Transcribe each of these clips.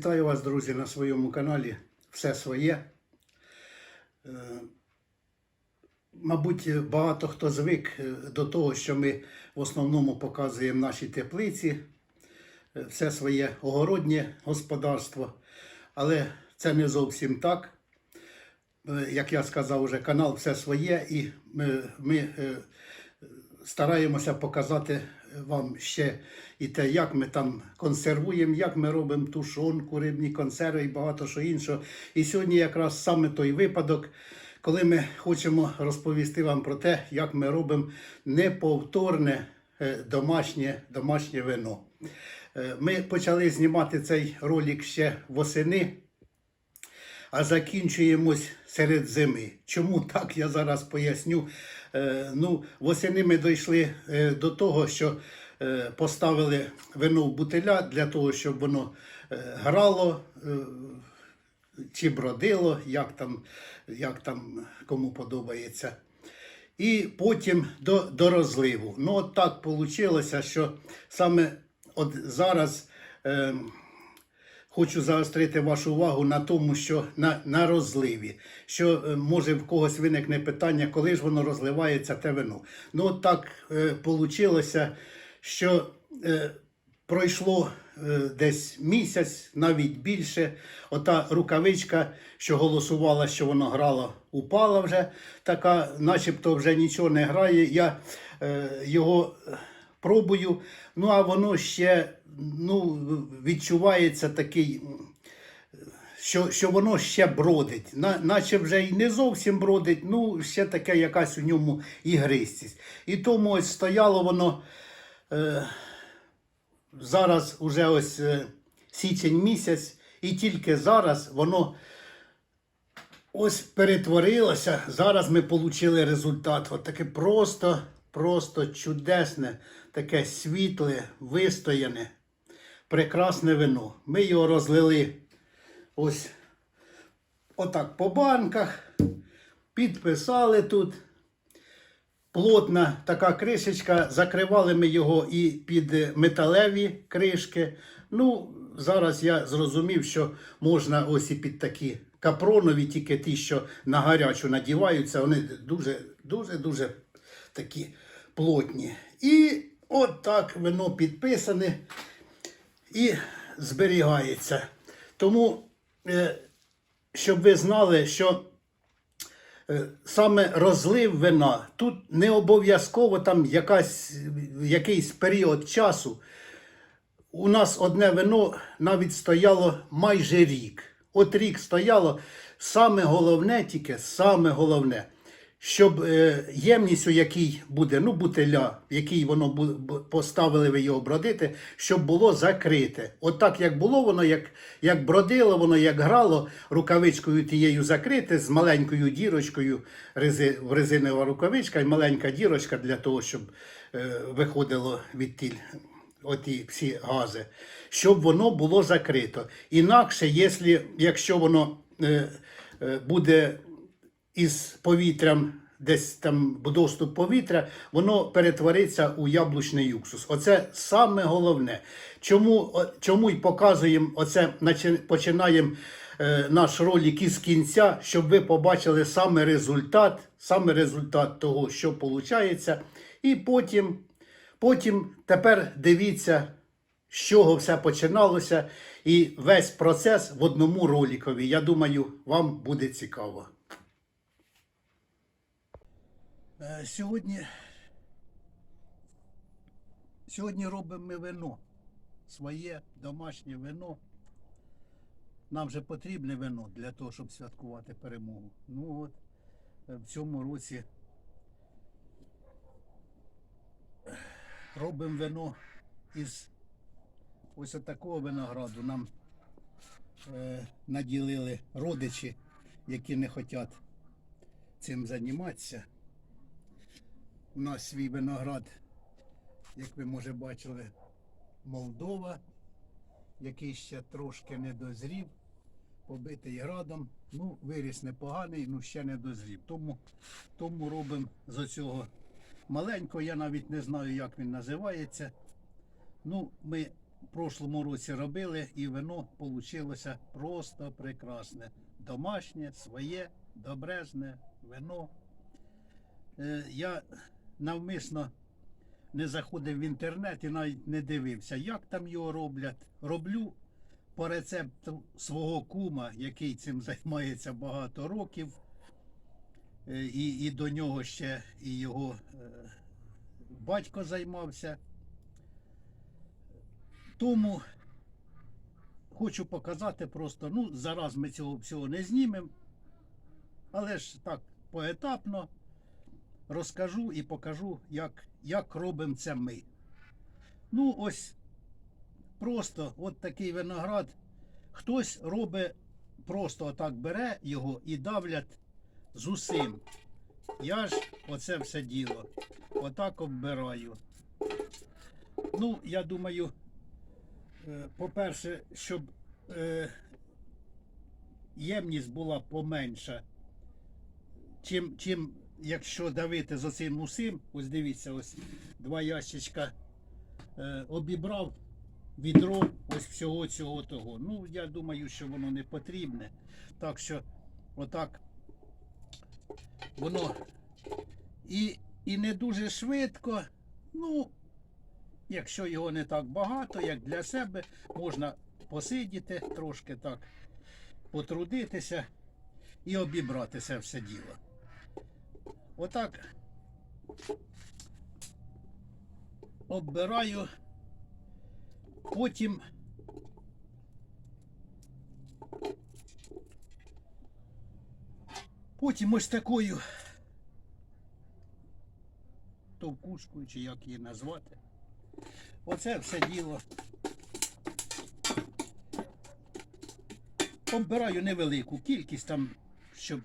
Вітаю вас, друзі, на своєму каналі Все своє. Е, Мабуть, багато хто звик е, до того, що ми в основному показуємо наші теплиці, е, все своє огороднє господарство. Але це не зовсім так. Як я сказав, вже канал все своє, і ми, ми стараємося показати вам ще і те, як ми там консервуємо, як ми робимо тушонку, рибні консерви і багато що іншого. І сьогодні якраз саме той випадок, коли ми хочемо розповісти вам про те, як ми робимо неповторне е, домашнє, домашнє вино. Е, Ми почали знімати цей ролик ще восени а закінчуємось серед зими. Чому так, я зараз поясню. Е, ну, восени ми дійшли е, до того, що е, поставили вино в бутиля для того, щоб воно грало. Чи бродило, як там, як там кому подобається. І потім до, до розливу. Ну, от так вийшло, що саме от зараз хочу заострити вашу увагу на тому, що на, на розливі. Що е, може в когось виникне питання, коли ж воно розливається те вино. Ну, от так е, що е, пройшло е, десь місяць, навіть більше. Ота рукавичка, що голосувала, що воно грало, упала вже. Така, начебто вже нічого не грає. Я е, його пробую, ну а воно ще ну, відчувається такий. Що, що воно ще бродить, На, наче вже й не зовсім бродить, ну ще таке якась у ньому ігристість. І тому ось стояло воно е, зараз уже ось е, січень місяць, і тільки зараз воно ось перетворилося. Зараз ми отримали результат. От таке просто, просто чудесне, таке світле, вистояне, прекрасне вино. Ми його розлили ось отак по банках, підписали тут плотна така кришечка, закривали ми його і під металеві кришки. Ну, зараз я зрозумів, що можна ось і під такі капронові, тільки ті, що на гарячу надіваються, вони дуже, дуже, дуже такі плотні. І от так вино підписане і зберігається. Тому, е, щоб ви знали, що Е, саме розлив вина, тут не обов'язково там якась, якийсь період часу. У нас одне вино навіть стояло майже рік. От рік стояло. Саме головне тільки, саме головне, щоб е, ємність, у якій буде, ну, бутиля, в якій воно поставили ви його бродити, щоб було закрите. От так, як було воно, як, як бродило, воно як грало, рукавичкою тією закрите, з маленькою дірочкою, в резинова рукавичка і маленька дірочка для того, щоб е, виходило від тіль оті всі гази, щоб воно було закрито. Інакше, якщо, якщо воно е, е, буде із повітрям, десь там доступ повітря, воно перетвориться у яблучний уксус. Оце саме головне. Чому, чому й показуємо оце, починаємо е, наш ролик із кінця, щоб ви побачили саме результат, саме результат того, що виходить. І потім, потім тепер дивіться, з чого все починалося, і весь процес в одному роликові. Я думаю, вам буде цікаво. Е, Сьогодні, сьогодні робимо ми вино. Своє домашнє вино. Нам же потрібне вино для того, щоб святкувати перемогу. Ну от е, в цьому році е, робимо вино із ось такого винограду. Нам е, наділили родичі, які не хочуть цим займатися. У нас свій виноград, як ви може бачили, Молдова, який ще трошки не дозрів, побитий градом. Ну, виріс непоганий, ну ще не дозрів. Тому, тому робимо з оцього маленького, я навіть не знаю, як він називається. Ну, ми в прошлому році робили, і вино вийшло просто прекрасне. Домашнє, своє, добрезне вино. Е, Я навмисно не заходив в інтернет і навіть не дивився, як там його роблять. Роблю по рецепту свого кума, який цим займається багато років. Е, І, і до нього ще і його е, батько займався. Тому хочу показати просто, ну, зараз ми цього всього не знімемо, але ж так поетапно розкажу і покажу, як, як робимо це ми. Ну, ось просто от такий виноград. Хтось робить, просто отак бере його і давлять з усім. Я ж оце все діло. Отак оббираю. Ну, я думаю, е, по-перше, щоб е, ємність була поменша, чим, чим якщо давити з оцим усім, ось дивіться, ось два ящичка е, обібрав відро ось всього цього того. Ну, я думаю, що воно не потрібне. Так що, отак воно і, і не дуже швидко. Ну, якщо його не так багато, як для себе, можна посидіти трошки так, потрудитися і обібрати це все діло. Отак оббираю, потім потім ось такою товкушкою, чи як її назвати. Оце все діло. Оббираю невелику кількість там, щоб,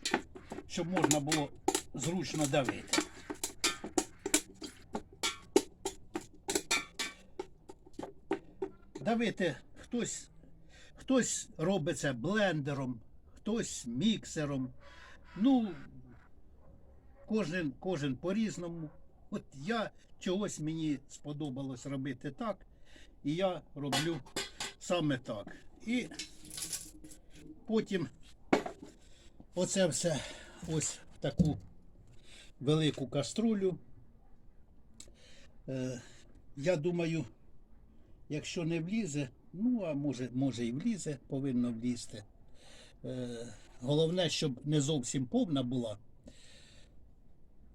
щоб можна було зручно давити. Давити хтось, хтось робить це блендером, хтось міксером. Ну, кожен, кожен по-різному. От я чогось мені сподобалось робити так, і я роблю саме так. І потім оце все ось в таку велику каструлю. Е, я думаю, якщо не влізе, ну а може, може і влізе, повинно влізти. Е, головне, щоб не зовсім повна була.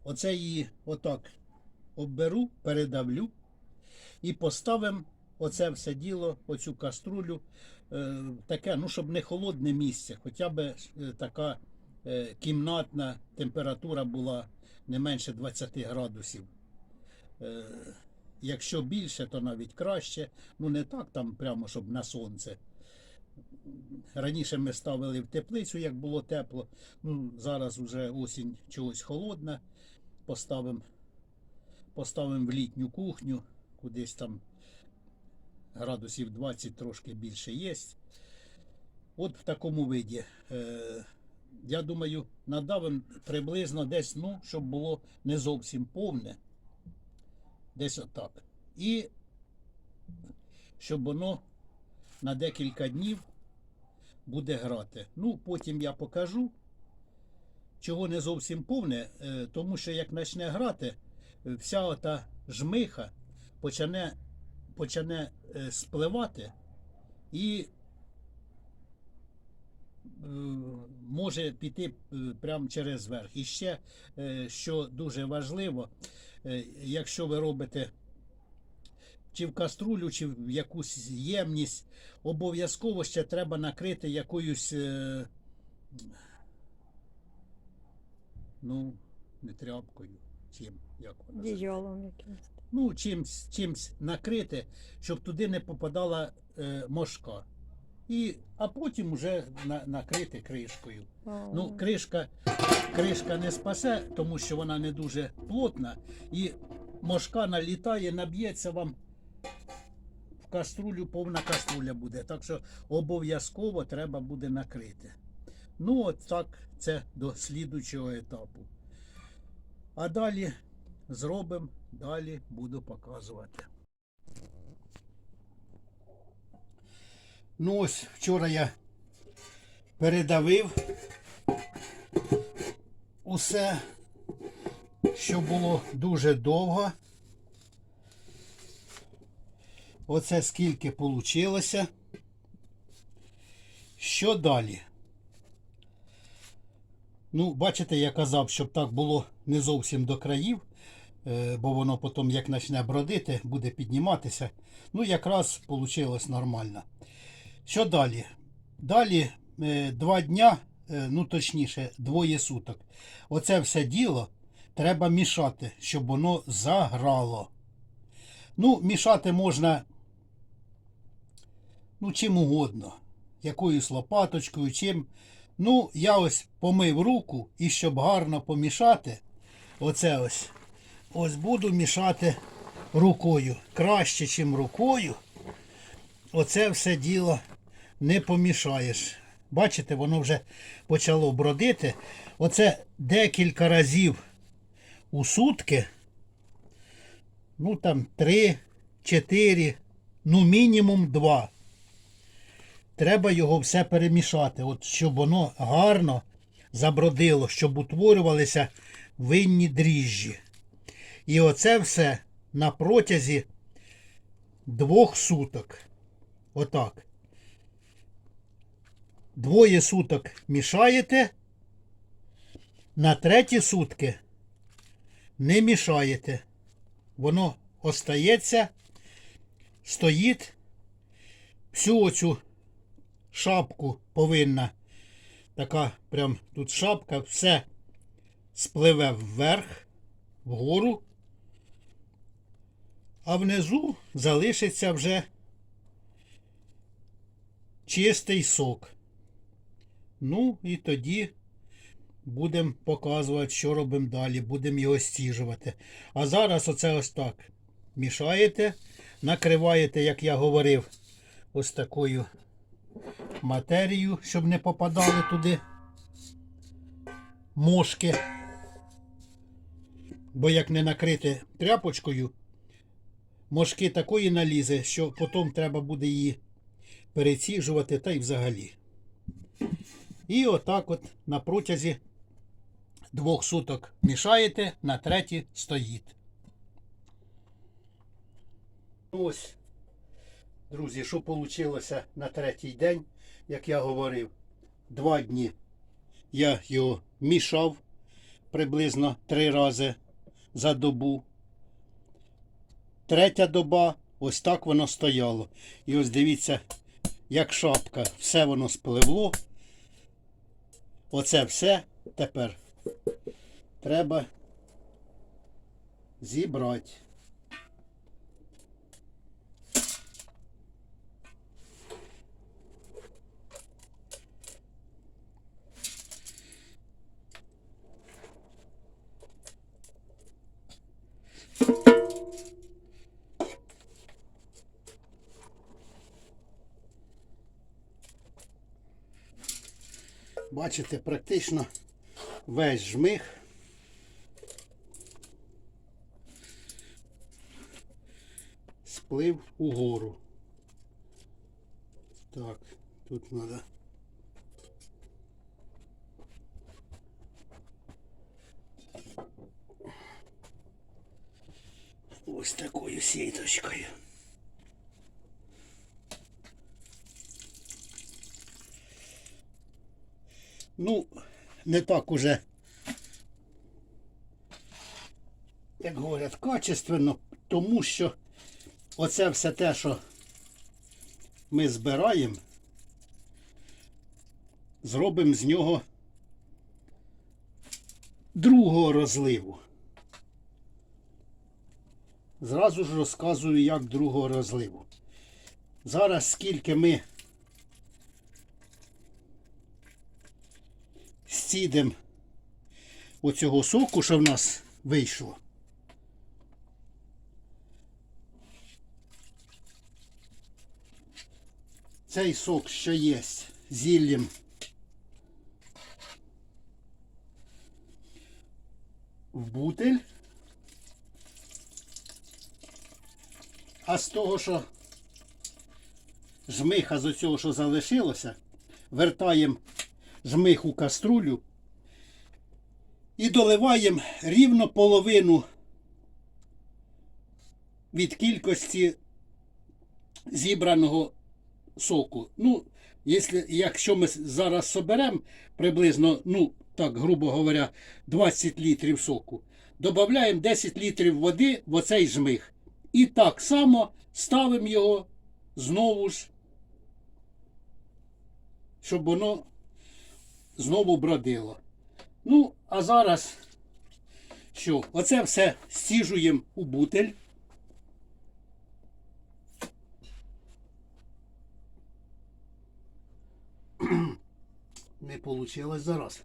Оце її отак обберу, передавлю і поставимо оце все діло, оцю каструлю, е, таке, ну, щоб не холодне місце, хоча б така кімнатна температура була не менше 20 градусів. Е, Якщо більше, то навіть краще. Ну не так там прямо, щоб на сонце. Раніше ми ставили в теплицю, як було тепло. Ну, зараз вже осінь чогось холодна. Поставимо поставимо в літню кухню, кудись там градусів 20 трошки більше є. От в такому виді. Е, я думаю, надавим приблизно десь, ну, щоб було не зовсім повне. Десь отак. І щоб воно на декілька днів буде грати. Ну, потім я покажу, чого не зовсім повне, е, тому що як почне грати, вся ота жмиха почне, почне е, спливати і може піти е, прямо через верх. І ще, е, що дуже важливо, е, якщо ви робите чи в каструлю, чи в якусь ємність, обов'язково ще треба накрити якоюсь, е, ну, не тряпкою, чим, як вона? Діялом якимось. ну, чимсь, чимсь накрити, щоб туди не попадала е, мошка. І, а потім вже на, накрити кришкою. А, Ну, кришка, кришка не спасе, тому що вона не дуже плотна, і мошка налітає, наб'ється вам в каструлю, повна каструля буде. Так що обов'язково треба буде накрити. Ну, от так, це до слідучого етапу. А далі зробимо, далі буду показувати. Ну ось вчора я передавив усе, що було дуже довго. Оце скільки получилося. Що далі? Ну, бачите, я казав, щоб так було не зовсім до країв, е, бо воно потім, як почне бродити, буде підніматися. Ну, якраз вийшло нормально. Що далі? Далі е, два дня, е, ну точніше, двоє суток. Оце все діло треба мішати, щоб воно заграло. Ну, мішати можна ну, чим угодно. Якоюсь лопаточкою, чим. Ну, я ось помив руку і щоб гарно помішати, оце ось. Ось буду мішати рукою. Краще, ніж рукою. Оце все діло не помішаєш. Бачите, воно вже почало бродити. Оце декілька разів у сутки. Ну там три, чотири, ну мінімум два. Треба його все перемішати, от щоб воно гарно забродило, щоб утворювалися винні дріжджі. І оце все на протязі двох суток. Отак. Двоє суток мішаєте, на треті сутки не мішаєте. Воно остається, стоїть. Всю оцю шапку повинна, така прям тут шапка, все спливе вверх, вгору, а внизу залишиться вже чистий сок. Ну і тоді будемо показувати, що робимо далі. Будемо його стіжувати. А зараз оце ось так. Мішаєте, накриваєте, як я говорив, ось такою матерією, щоб не попадали туди мошки. Бо як не накрити тряпочкою, мошки такої налізе, що потім треба буде її переціжувати та й взагалі. І отак от на протязі двох суток мішаєте, на третій стоїть. Ось, друзі, що вийшло на третій день, як я говорив, два дні я його мішав приблизно три рази за добу. Третя доба, ось так воно стояло. І ось дивіться, як шапка, все воно спливло. Оце все тепер треба зібрати. Бачите, практично весь жмих. Сплив угору. Так, тут треба. Ось такою сіточкою. Ну, не так уже, як говорять, качественно, тому що оце все те, що ми збираємо, зробимо з нього другого розливу. Зразу ж розказую, як другого розливу. Зараз скільки ми стідем оцього соку, що в нас вийшло. Цей сок, що є зіллям. В бутель. А з того, що жмиха з оцього, що залишилося, вертаємо жмих у каструлю і доливаємо рівно половину від кількості зібраного соку. Ну, якщо, якщо ми зараз соберемо приблизно, ну, так, грубо говоря, 20 літрів соку, додаємо 10 літрів води в оцей жмих. І так само ставимо його знову ж, щоб воно знову бродило. Ну, а зараз що? Оце все стіжуємо у бутель. Не вийшло зараз.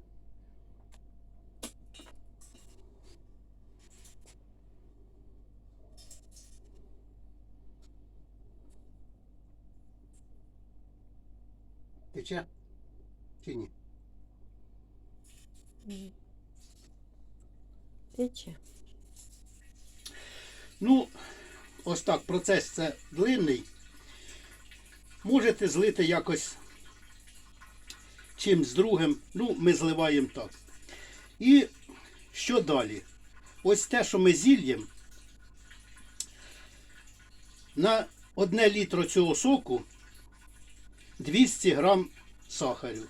Тече? Чи ні? Тече. Ну, ось так, процес це длинний. Можете злити якось чим з другим. Ну, ми зливаємо так. І що далі? Ось те, що ми зільємо, на одне літро цього соку 200 грам сахарю.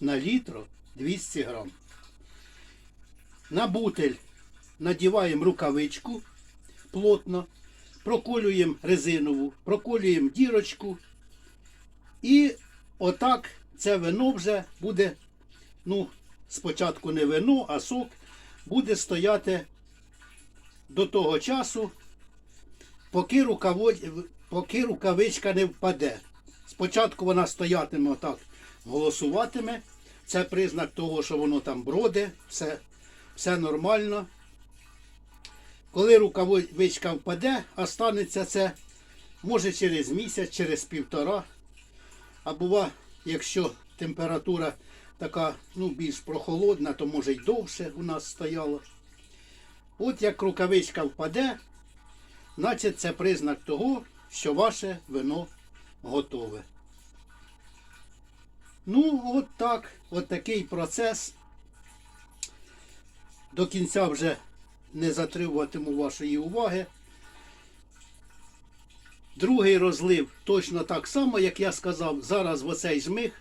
На літро 200 грам. На бутель надіваємо рукавичку плотно, проколюємо резинову, проколюємо дірочку. І отак це вино вже буде, ну, спочатку не вино, а сок буде стояти до того часу, поки, рукаво... поки рукавичка не впаде. Спочатку вона стоятиме отак, голосуватиме. Це признак того, що воно там броде, все, все нормально. Коли рукавичка впаде, останеться це може через місяць, через півтора. А бува, якщо температура така ну, більш прохолодна, то може й довше у нас стояло. От як рукавичка впаде, значить це признак того, що ваше вино готове. Ну, от так, от такий процес. До кінця вже не затримуватиму вашої уваги. Другий розлив точно так само, як я сказав, зараз в оцей жмих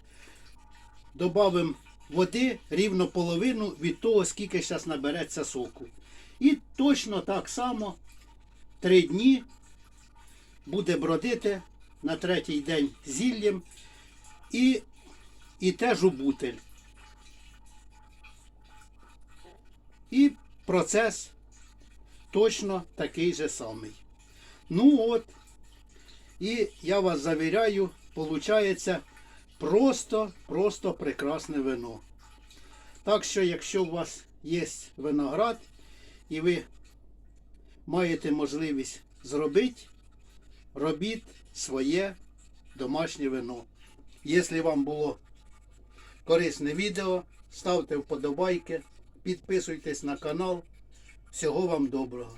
додамо води рівно половину від того, скільки зараз набереться соку. І точно так само три дні буде бродити на третій день зіллям і, і теж у бутель. І процес точно такий же самий. Ну от, і я вас завіряю, виходить просто, просто прекрасне вино. Так що, якщо у вас є виноград і ви маєте можливість зробити, робіть своє домашнє вино. Якщо вам було корисне відео, ставте вподобайки, підписуйтесь на канал. Всього вам доброго.